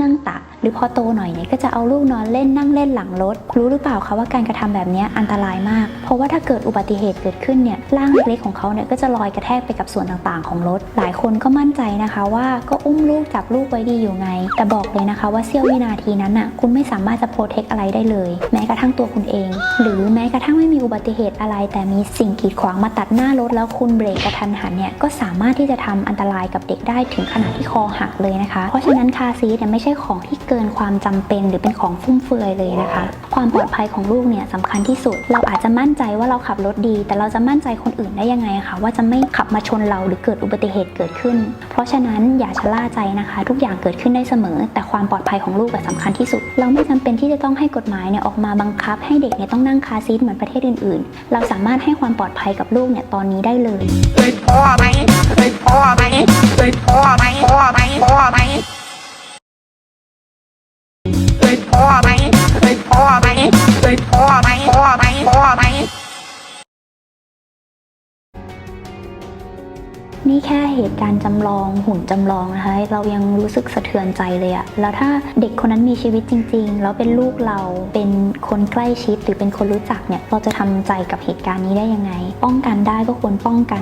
นั่งตัก หรือพอโตหน่อยเนี่ยก็จะเอาลูกนอนเล่นนั่งเล่นหลังรถ รู้หรือเปล่าคะว่าการกระทำแบบนี้อันตรายมาก เพราะว่าถ้าเกิดอุบัติเหตุเกิดขึ้นเนี่ยร่างเล็กๆของเขาเนี่ยก็จะลอยกระแทกไปกับส่วนต่างๆ ของรถ หลายคนก็มั่นใจนะคะว่าก็อุ้มลูกจับลูกไว้ดีอยู่ไง แต่บอกเลยนะคะว่าเสี้ยววินาทีนั้นน่ะคุณไม่สามารถจะโปรเทคอะไรได้เลย แม้กระทั่งตัวคุณเอง หรือแม้กระทั่งไม่มีอุบัติเหตุอะไร แต่มีสิ่งกีดขวางมาตัดหน้ารถแล้วคุณเบรกกระทันหันเนี่ยก็สามารถที่จะทำอันตรายกับเด็กได้ถึงขนาดที่คอหักเลยนะคะ เพราะฉะนั้นคาซีเนี่ยไม่ใช่ของที่เกินความจำเป็นหรือเป็นของฟุ่มเฟือยเลยนะคะ ความปลอดภัยของลูกเนี่ยสำคัญที่สุด เราอาจจะมั่นใจว่าเราขับรถดี แต่เราจะมั่นใจคนอื่นได้ยังไงคะว่าจะไม่ขับมาชนเราหรือเกิดอุบัติเหตุเกิดขึ้น เพราะฉะนั้นอย่าชะล่าใจนะคะ ทุกอย่างเกิดขึ้นได้เสมอ แต่ความปลอดภัยของลูกอะสำคัญที่สุด เราไม่จำเป็นที่จะต้องให้กฎหมายเนี่ยออกมาบังคับ ให้เด็กเนี่ยต้องนั่งคาร์ซีทเหมือนประเทศอื่น ๆ เราสามารถให้ความปลอดภัยกับลูกเนี่ยตอนนี้ได้เลยเคยท้อไหมเคยท้อไหม นี่แค่เหตุการณ์จำลองหุ่นจำลองนะคะเรายังรู้สึกสะเทือนใจเลยอะแล้วถ้าเด็กคนนั้นมีชีวิตจริง ๆ แล้วเป็นลูกเราเป็นคนใกล้ชิดหรือเป็นคนรู้จักเนี่ยเราจะทำใจกับเหตุการณ์นี้ได้ยังไง ป้องกันได้ก็ควรป้องกัน